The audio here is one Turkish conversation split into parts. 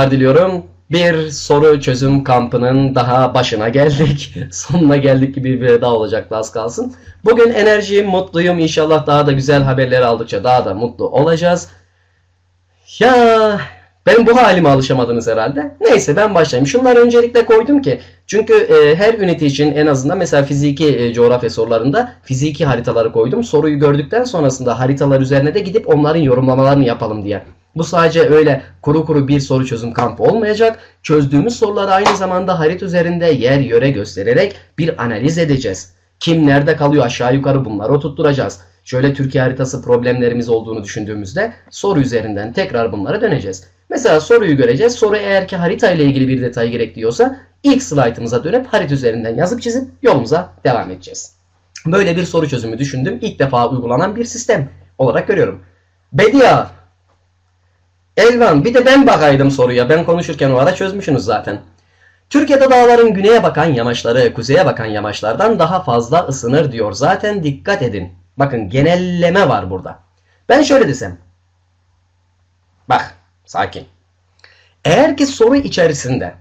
diliyorum. Bir soru çözüm kampının daha başına geldik. Sonuna geldik gibi bir daha olacaktı az kalsın. Bugün enerjiyim, mutluyum. İnşallah daha da güzel haberleri aldıkça daha da mutlu olacağız. Ya ben bu halime alışamadınız herhalde. Neyse ben başlayayım. Şunları öncelikle koydum ki çünkü e, her ünite için en azından mesela fiziki e, coğrafya sorularında fiziki haritaları koydum. Soruyu gördükten sonrasında haritalar üzerine de gidip onların yorumlamalarını yapalım diye. Bu sadece öyle kuru kuru bir soru çözüm kampı olmayacak. Çözdüğümüz soruları aynı zamanda harita üzerinde yer yöre göstererek bir analiz edeceğiz. Kim nerede kalıyor aşağı yukarı bunları oturtturacağız. Şöyle Türkiye haritası problemlerimiz olduğunu düşündüğümüzde soru üzerinden tekrar bunlara döneceğiz. Mesela soruyu göreceğiz. Soru eğer ki harita ile ilgili bir detay gerekiyorsa ilk slaytımıza dönüp harita üzerinden yazıp çizip yolumuza devam edeceğiz. Böyle bir soru çözümü düşündüm. İlk defa uygulanan bir sistem olarak görüyorum. Bedia Elvan bir de ben bakaydım soruya. Ben konuşurken o ara çözmüşsünüz zaten. Türkiye'de dağların güneye bakan yamaçları kuzeye bakan yamaçlardan daha fazla ısınır diyor. Zaten dikkat edin. Bakın genelleme var burada. Ben şöyle desem. Bak sakin. Eğer ki soru içerisinde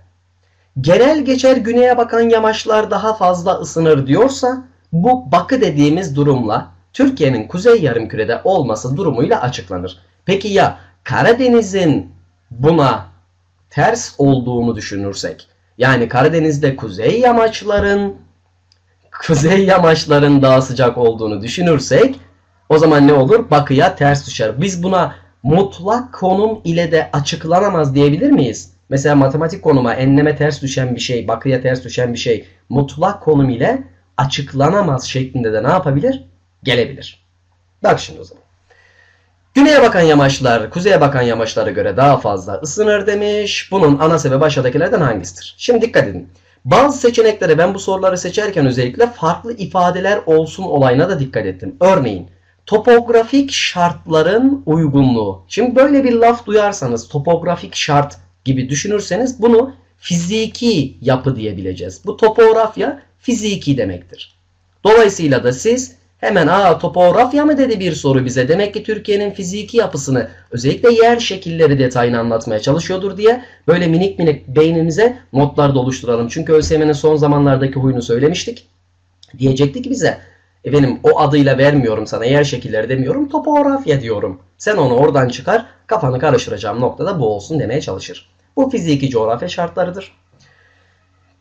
genel geçer güneye bakan yamaçlar daha fazla ısınır diyorsa bu bakı dediğimiz durumla Türkiye'nin kuzey yarımkürede olması durumuyla açıklanır. Peki ya Karadeniz'in buna ters olduğunu düşünürsek yani Karadeniz'de kuzey yamaçların kuzey yamaçların daha sıcak olduğunu düşünürsek o zaman ne olur? Bakıya ters düşer. Biz buna mutlak konum ile de açıklanamaz diyebilir miyiz? Mesela matematik konuma enleme ters düşen bir şey, bakıya ters düşen bir şey mutlak konum ile açıklanamaz şeklinde de ne yapabilir? Gelebilir. Bak şimdi o zaman. Güneye bakan yamaçlar, kuzeye bakan yamaçlara göre daha fazla ısınır demiş. Bunun ana sebebi aşağıdakilerden hangisidir? Şimdi dikkat edin. Bazı seçeneklere ben bu soruları seçerken özellikle farklı ifadeler olsun olayına da dikkat ettim. Örneğin topografik şartların uygunluğu. Şimdi böyle bir laf duyarsanız topografik şart gibi düşünürseniz bunu fiziki yapı diyebileceğiz. Bu topografya fiziki demektir. Dolayısıyla da siz hemen aa topografya mı dedi bir soru bize. Demek ki Türkiye'nin fiziki yapısını özellikle yer şekilleri detayını anlatmaya çalışıyordur diye böyle minik minik beynimize notlar da oluşturalım. Çünkü ÖSYM'nin son zamanlardaki huyunu söylemiştik. Diyecekti ki bize efendim o adıyla vermiyorum sana yer şekilleri demiyorum topografya diyorum. Sen onu oradan çıkar kafanı karıştıracağım noktada bu olsun demeye çalışır. Bu fiziki coğrafya şartlarıdır.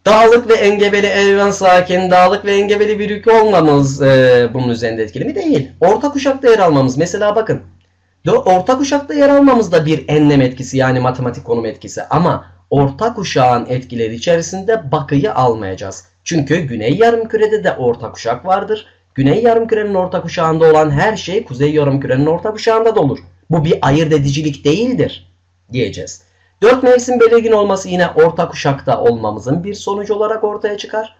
Dağlık ve engebeli elvan sakin, dağlık ve engebeli bir ülke olmamız e, bunun üzerinde etkili mi? Değil. Orta kuşakta yer almamız. Mesela bakın. Orta kuşakta yer almamız da bir enlem etkisi yani matematik konum etkisi. Ama orta kuşağın etkileri içerisinde bakıyı almayacağız. Çünkü güney yarımkürede de orta kuşak vardır. Güney yarımkürenin orta kuşağında olan her şey kuzey yarımkürenin orta kuşağında da olur. Bu bir ayırt edicilik değildir diyeceğiz. Dört mevsim belirgin olması yine orta kuşakta olmamızın bir sonucu olarak ortaya çıkar.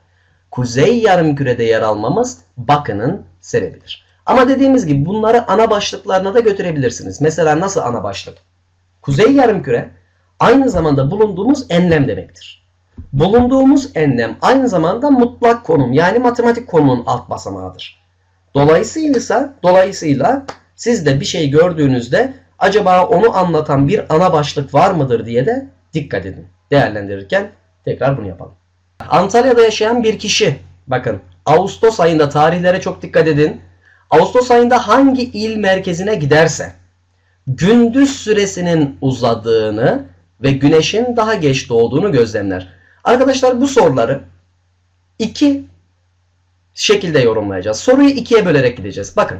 Kuzey yarımkürede yer almamız bakının sebebidir. Ama dediğimiz gibi bunları ana başlıklarına da götürebilirsiniz. Mesela nasıl ana başlık? Kuzey yarımküre aynı zamanda bulunduğumuz enlem demektir. Bulunduğumuz enlem aynı zamanda mutlak konum yani matematik konumun alt basamağıdır. Dolayısıyla, dolayısıyla siz de bir şey gördüğünüzde acaba onu anlatan bir ana başlık var mıdır diye de dikkat edin. Değerlendirirken tekrar bunu yapalım. Antalya'da yaşayan bir kişi bakın Ağustos ayında tarihlere çok dikkat edin. Ağustos ayında hangi il merkezine giderse gündüz süresinin uzadığını ve güneşin daha geç doğduğunu gözlemler. Arkadaşlar bu soruları iki şekilde yorumlayacağız. Soruyu ikiye bölerek gideceğiz. Bakın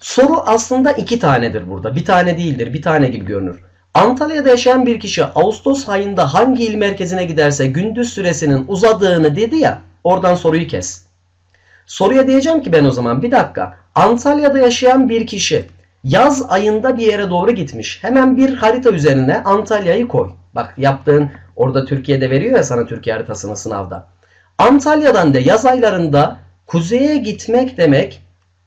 Soru aslında iki tanedir burada. Bir tane değildir. Bir tane gibi görünür. Antalya'da yaşayan bir kişi Ağustos ayında hangi il merkezine giderse gündüz süresinin uzadığını dedi ya oradan soruyu kes. Soruya diyeceğim ki ben o zaman bir dakika. Antalya'da yaşayan bir kişi yaz ayında bir yere doğru gitmiş. Hemen bir harita üzerine Antalya'yı koy. Bak yaptığın orada Türkiye'de veriyor ya sana Türkiye haritasını sınavda. Antalya'dan da yaz aylarında kuzeye gitmek demek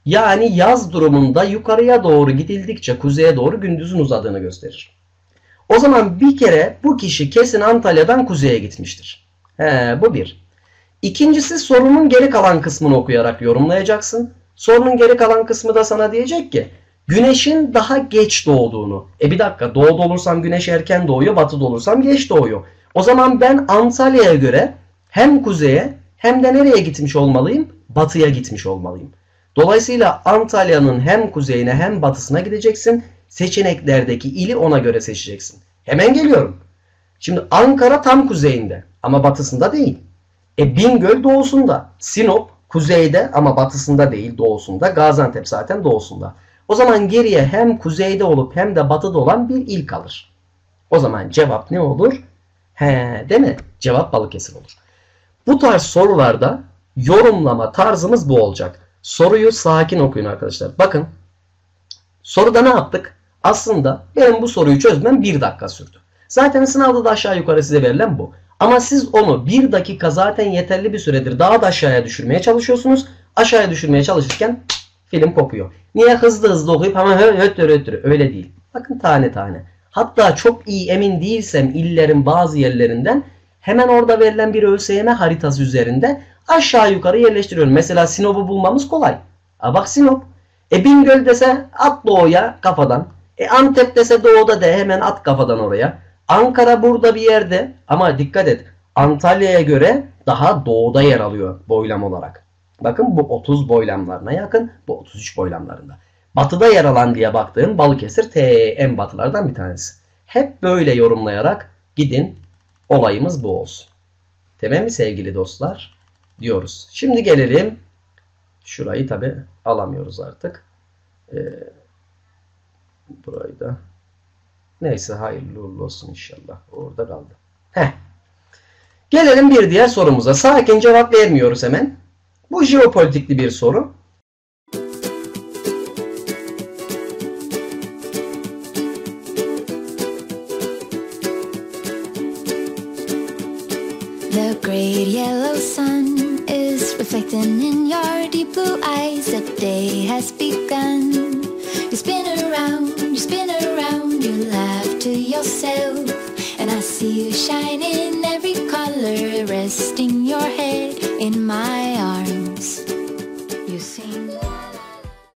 yani yaz durumunda yukarıya doğru gidildikçe kuzeye doğru gündüzün uzadığını gösterir. O zaman bir kere bu kişi kesin Antalya'dan kuzeye gitmiştir. He, bu bir. İkincisi sorunun geri kalan kısmını okuyarak yorumlayacaksın. Sorunun geri kalan kısmı da sana diyecek ki güneşin daha geç doğduğunu. E bir dakika doğuda olursam güneş erken doğuyor, batıda olursam geç doğuyor. O zaman ben Antalya'ya göre hem kuzeye hem de nereye gitmiş olmalıyım? Batıya gitmiş olmalıyım. Dolayısıyla Antalya'nın hem kuzeyine hem batısına gideceksin. Seçeneklerdeki ili ona göre seçeceksin. Hemen geliyorum. Şimdi Ankara tam kuzeyinde ama batısında değil. E Bingöl doğusunda. Sinop kuzeyde ama batısında değil doğusunda. Gaziantep zaten doğusunda. O zaman geriye hem kuzeyde olup hem de batıda olan bir il kalır. O zaman cevap ne olur? He, değil mi? Cevap Balıkesir olur. Bu tarz sorularda yorumlama tarzımız bu olacak. Soruyu sakin okuyun arkadaşlar. Bakın soruda ne yaptık? Aslında benim bu soruyu çözmem bir dakika sürdü. Zaten sınavda da aşağı yukarı size verilen bu. Ama siz onu bir dakika zaten yeterli bir süredir daha da aşağıya düşürmeye çalışıyorsunuz. Aşağıya düşürmeye çalışırken film kopuyor. Niye hızlı hızlı okuyup hemen höttür höttür öyle değil. Bakın tane tane. Hatta çok iyi emin değilsem illerin bazı yerlerinden hemen orada verilen bir ÖSYM haritası üzerinde aşağı yukarı yerleştiriyorum. Mesela Sinop'u bulmamız kolay. A bak Sinop. E Bingöl dese at doğuya kafadan. E Antep dese doğuda de hemen at kafadan oraya. Ankara burada bir yerde ama dikkat et. Antalya'ya göre daha doğuda yer alıyor boylam olarak. Bakın bu 30 boylamlarına yakın, bu 33 boylamlarında. Batıda yer alan diye baktığım Balıkesir T en batılardan bir tanesi. Hep böyle yorumlayarak gidin olayımız bu olsun. Tamam mı sevgili dostlar? Diyoruz. Şimdi gelelim. Şurayı tabi alamıyoruz artık. Ee, burayı da. Neyse hayırlı olsun inşallah. Orada kaldı. Heh. Gelelim bir diğer sorumuza. Sakin cevap vermiyoruz hemen. Bu jeopolitikli bir soru. The great yellow sun is reflecting in your deep blue eyes. The day has begun. You spin around, you spin around, you laugh to yourself. And I see you shine in every color, resting your head in my arms.